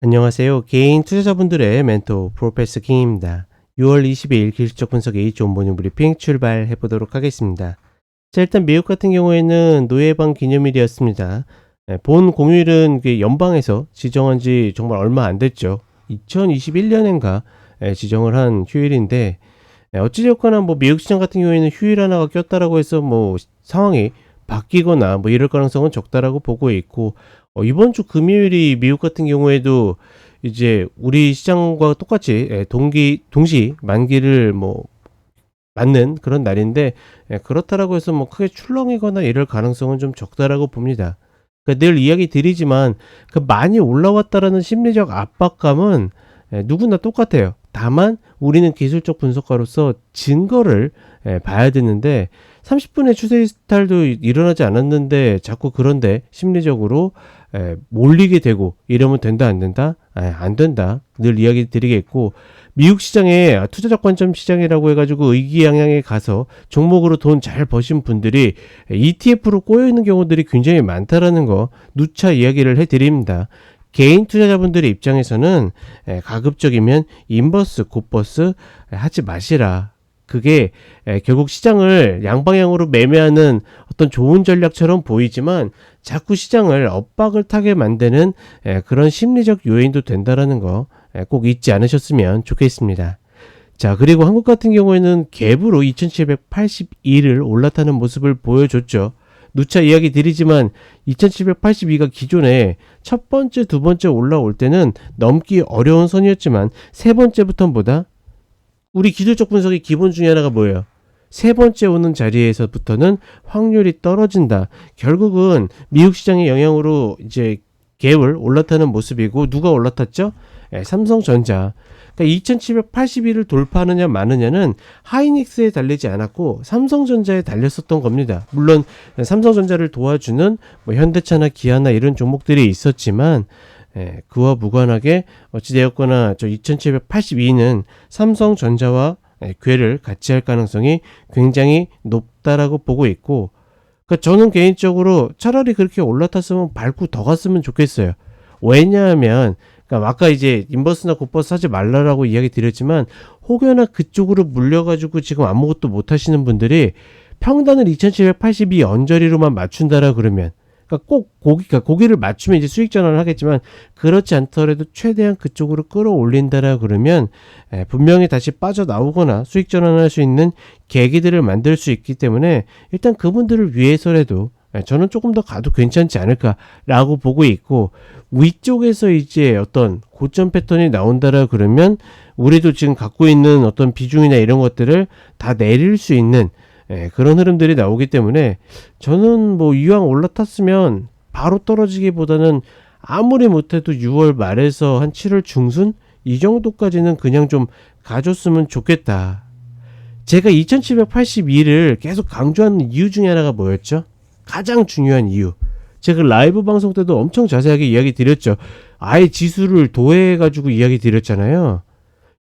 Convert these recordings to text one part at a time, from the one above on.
안녕하세요. 개인 투자자분들의 멘토 프로페서 킹입니다. 6월 22일 기술적 분석의 좋은 모닝 브리핑 출발해 보도록 하겠습니다. 자, 일단 미국 같은 경우에는 노예방 기념일이었습니다. 예, 본 공휴일은 그 연방에서 지정한 지 정말 얼마 안 됐죠. 2021년인가 예, 지정을 한 휴일인데 예, 어찌되었거나 뭐 미국 시장 같은 경우에는 휴일 하나가 꼈다라고 해서 뭐 상황이 바뀌거나 뭐 이럴 가능성은 적다라고 보고 있고 어, 이번 주 금요일이 미국 같은 경우에도 이제 우리 시장과 똑같이 예, 동기 동시 만기를 뭐 맞는 그런 날인데 예, 그렇다라고 해서 뭐 크게 출렁이거나 이럴 가능성은 좀 적다라고 봅니다. 그러니까 늘 이야기 드리지만 그 많이 올라왔다라는 심리적 압박감은 예, 누구나 똑같아요. 다만 우리는 기술적 분석가로서 증거를 예, 봐야 되는데 30분의 추세 스타일도 일어나지 않았는데 자꾸 그런데 심리적으로 에, 몰리게 되고 이러면 된다 안 된다? 에, 안 된다. 늘 이야기 드리겠고 미국 시장에 투자적 관점 시장이라고 해가지고 의기양양에 가서 종목으로 돈 잘 버신 분들이 ETF로 꼬여 있는 경우들이 굉장히 많다라는 거 누차 이야기를 해드립니다. 개인 투자자분들의 입장에서는 에, 가급적이면 인버스, 굿버스 하지 마시라. 그게 에, 결국 시장을 양방향으로 매매하는 어떤 좋은 전략처럼 보이지만 자꾸 시장을 엇박을 타게 만드는 에, 그런 심리적 요인도 된다라는 거 꼭 잊지 않으셨으면 좋겠습니다. 자, 그리고 한국 같은 경우에는 갭으로 2782를 올라타는 모습을 보여줬죠. 누차 이야기 드리지만 2782가 기존에 첫 번째, 두 번째 올라올 때는 넘기 어려운 선이었지만 세 번째부터보다 우리 기술적 분석의 기본 중에 하나가 뭐예요? 세 번째 오는 자리에서부터는 확률이 떨어진다. 결국은 미국 시장의 영향으로 이제 갭을 올라타는 모습이고 누가 올라탔죠? 예, 삼성전자. 그러니까 2781을 돌파하느냐 마느냐는 하이닉스에 달리지 않았고 삼성전자에 달렸었던 겁니다. 물론 삼성전자를 도와주는 뭐 현대차나 기아나 이런 종목들이 있었지만 예, 그와 무관하게 어찌되었거나 저 2782는 삼성전자와 예, 궤를 같이 할 가능성이 굉장히 높다라고 보고 있고 그러니까 저는 개인적으로 차라리 그렇게 올라탔으면 밟고 더 갔으면 좋겠어요. 왜냐하면 그러니까 아까 이제 인버스나 곱버스 하지 말라라고 이야기 드렸지만 혹여나 그쪽으로 물려가지고 지금 아무것도 못 하시는 분들이 평단을 2782 언저리로만 맞춘다라 그러면 그러니까 꼭 고기, 그러니까 고기를 맞추면 이제 수익 전환을 하겠지만 그렇지 않더라도 최대한 그쪽으로 끌어올린다라 그러면 에, 분명히 다시 빠져나오거나 수익 전환할 수 있는 계기들을 만들 수 있기 때문에 일단 그분들을 위해서라도 에, 저는 조금 더 가도 괜찮지 않을까라고 보고 있고 위쪽에서 이제 어떤 고점 패턴이 나온다라 그러면 우리도 지금 갖고 있는 어떤 비중이나 이런 것들을 다 내릴 수 있는 예, 그런 흐름들이 나오기 때문에 저는 뭐 이왕 올라탔으면 바로 떨어지기보다는 아무리 못해도 6월 말에서 한 7월 중순 이 정도까지는 그냥 좀 가줬으면 좋겠다. 제가 2782를 계속 강조하는 이유 중에 하나가 뭐였죠? 가장 중요한 이유. 제가 라이브 방송 때도 엄청 자세하게 이야기 드렸죠. 아예 지수를 도해가지고 이야기 드렸잖아요.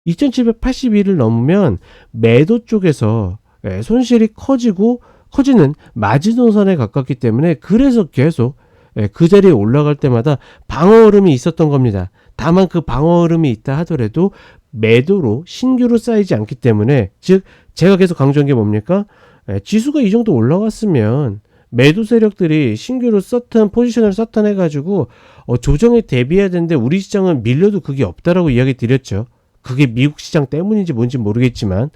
2782를 넘으면 매도 쪽에서 예, 손실이 커지고 커지는 마지노선에 가깝기 때문에 그래서 계속 예, 그 자리에 올라갈 때마다 방어 흐름이 있었던 겁니다. 다만 그 방어 흐름이 있다 하더라도 매도로 신규로 쌓이지 않기 때문에 즉 제가 계속 강조한 게 뭡니까? 예, 지수가 이 정도 올라갔으면 매도 세력들이 신규로 썼던 포지션을 썼던 해가지고 어, 조정에 대비해야 되는데 우리 시장은 밀려도 그게 없다라고 이야기 드렸죠. 그게 미국 시장 때문인지 뭔지 모르겠지만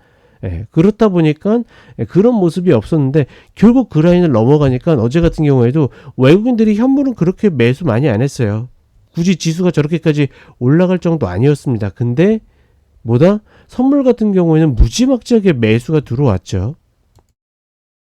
예, 그렇다 보니까 예, 그런 모습이 없었는데 결국 그 라인을 넘어가니까 어제 같은 경우에도 외국인들이 현물은 그렇게 매수 많이 안 했어요. 굳이 지수가 저렇게까지 올라갈 정도 아니었습니다. 근데 뭐다? 선물 같은 경우에는 무지막지하게 매수가 들어왔죠.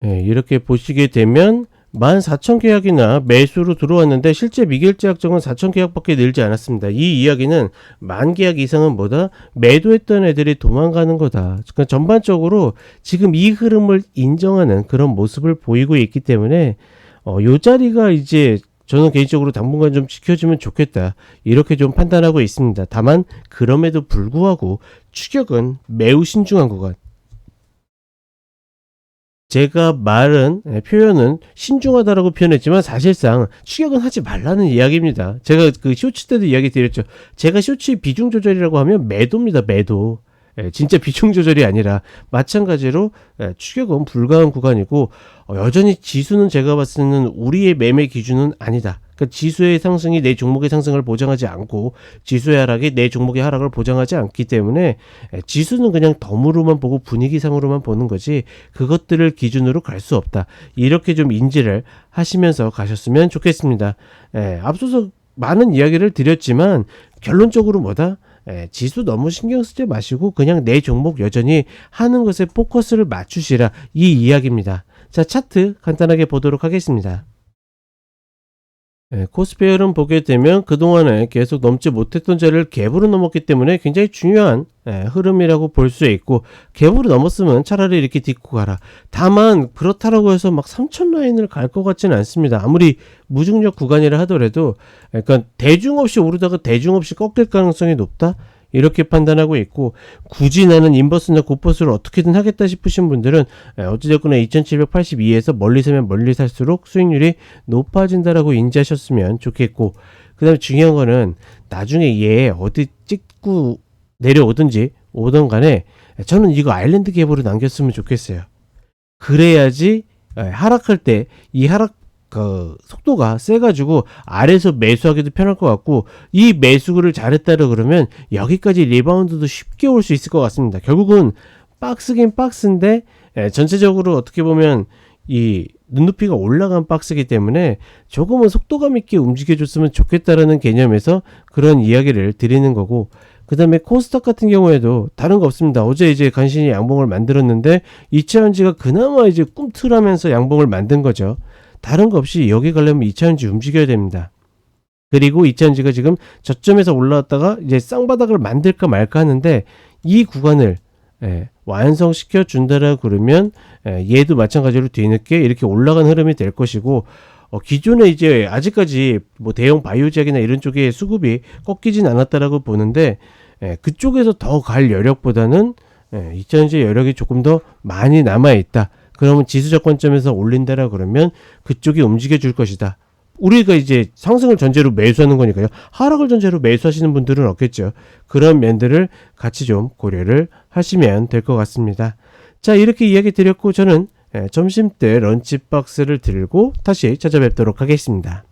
예, 이렇게 보시게 되면 14,000 계약이나 매수로 들어왔는데 실제 미결제 약정은 4,000 계약밖에 늘지 않았습니다. 이 이야기는 만 계약 이상은 뭐다? 매도했던 애들이 도망가는 거다. 그러니까 전반적으로 지금 이 흐름을 인정하는 그런 모습을 보이고 있기 때문에 어, 요 자리가 이제 저는 개인적으로 당분간 좀 지켜주면 좋겠다. 이렇게 좀 판단하고 있습니다. 다만 그럼에도 불구하고 추격은 매우 신중한 구간. 제가 말은 예, 표현은 신중하다라고 표현했지만 사실상 추격은 하지 말라는 이야기입니다. 제가 그 쇼츠 때도 이야기 드렸죠. 제가 쇼츠의 비중 조절이라고 하면 매도입니다. 매도. 예, 진짜 비중 조절이 아니라 마찬가지로 예, 추격은 불가한 구간이고 어, 여전히 지수는 제가 봤을 때는 우리의 매매 기준은 아니다. 그러니까 지수의 상승이 내 종목의 상승을 보장하지 않고 지수의 하락이 내 종목의 하락을 보장하지 않기 때문에 예, 지수는 그냥 덤으로만 보고 분위기상으로만 보는 거지 그것들을 기준으로 갈 수 없다. 이렇게 좀 인지를 하시면서 가셨으면 좋겠습니다. 예, 앞서서 많은 이야기를 드렸지만 결론적으로 뭐다? 예, 지수 너무 신경 쓰지 마시고 그냥 내 종목 여전히 하는 것에 포커스를 맞추시라 이 이야기입니다. 자 차트 간단하게 보도록 하겠습니다. 예, 코스피 흐름 보게 되면 그동안에 계속 넘지 못했던 자리를 갭으로 넘었기 때문에 굉장히 중요한 예, 흐름이라고 볼 수 있고 갭으로 넘었으면 차라리 이렇게 딛고 가라. 다만 그렇다라고 해서 막 3천 라인을 갈 것 같지는 않습니다. 아무리 무중력 구간이라 하더라도 약간 대중 없이 오르다가 대중 없이 꺾일 가능성이 높다. 이렇게 판단하고 있고 굳이 나는 인버스나 고퍼스를 어떻게든 하겠다 싶으신 분들은 예, 어찌됐거나 2782에서 멀리 사면 멀리 살수록 수익률이 높아진다라고 인지하셨으면 좋겠고 그 다음에 중요한 거는 나중에 얘 어디 찍고 내려오든지 오던 간에 저는 이거 아일랜드 갭으로 남겼으면 좋겠어요. 그래야지 예, 하락할 때 이 하락 그 속도가 세가지고 아래에서 매수하기도 편할 것 같고 이 매수를 잘했다라 그러면 여기까지 리바운드도 쉽게 올 수 있을 것 같습니다. 결국은 박스긴 박스인데 예, 전체적으로 어떻게 보면 이 눈높이가 올라간 박스기 때문에 조금은 속도감 있게 움직여줬으면 좋겠다라는 개념에서 그런 이야기를 드리는 거고 그 다음에 코스닥 같은 경우에도 다른 거 없습니다. 어제 이제 간신히 양봉을 만들었는데 이차전지가 그나마 이제 꿈틀하면서 양봉을 만든 거죠. 다른 거 없이 여기 가려면 이차전지 움직여야 됩니다. 그리고 이차전지가 지금 저점에서 올라왔다가 이제 쌍바닥을 만들까 말까 하는데 이 구간을 예, 완성시켜 준다라 그러면 예, 얘도 마찬가지로 뒤늦게 이렇게 올라간 흐름이 될 것이고 어, 기존에 이제 아직까지 뭐 대형 바이오제약이나 이런 쪽에 수급이 꺾이진 않았다라고 보는데 예, 그쪽에서 더 갈 여력보다는 예, 이차전지 여력이 조금 더 많이 남아 있다. 그러면 지수적 관점에서 올린다라 그러면 그쪽이 움직여 줄 것이다. 우리가 이제 상승을 전제로 매수하는 거니까요. 하락을 전제로 매수하시는 분들은 없겠죠. 그런 면들을 같이 좀 고려를 하시면 될 것 같습니다. 자, 이렇게 이야기 드렸고 저는 예, 점심 때 런치 박스를 들고 다시 찾아뵙도록 하겠습니다.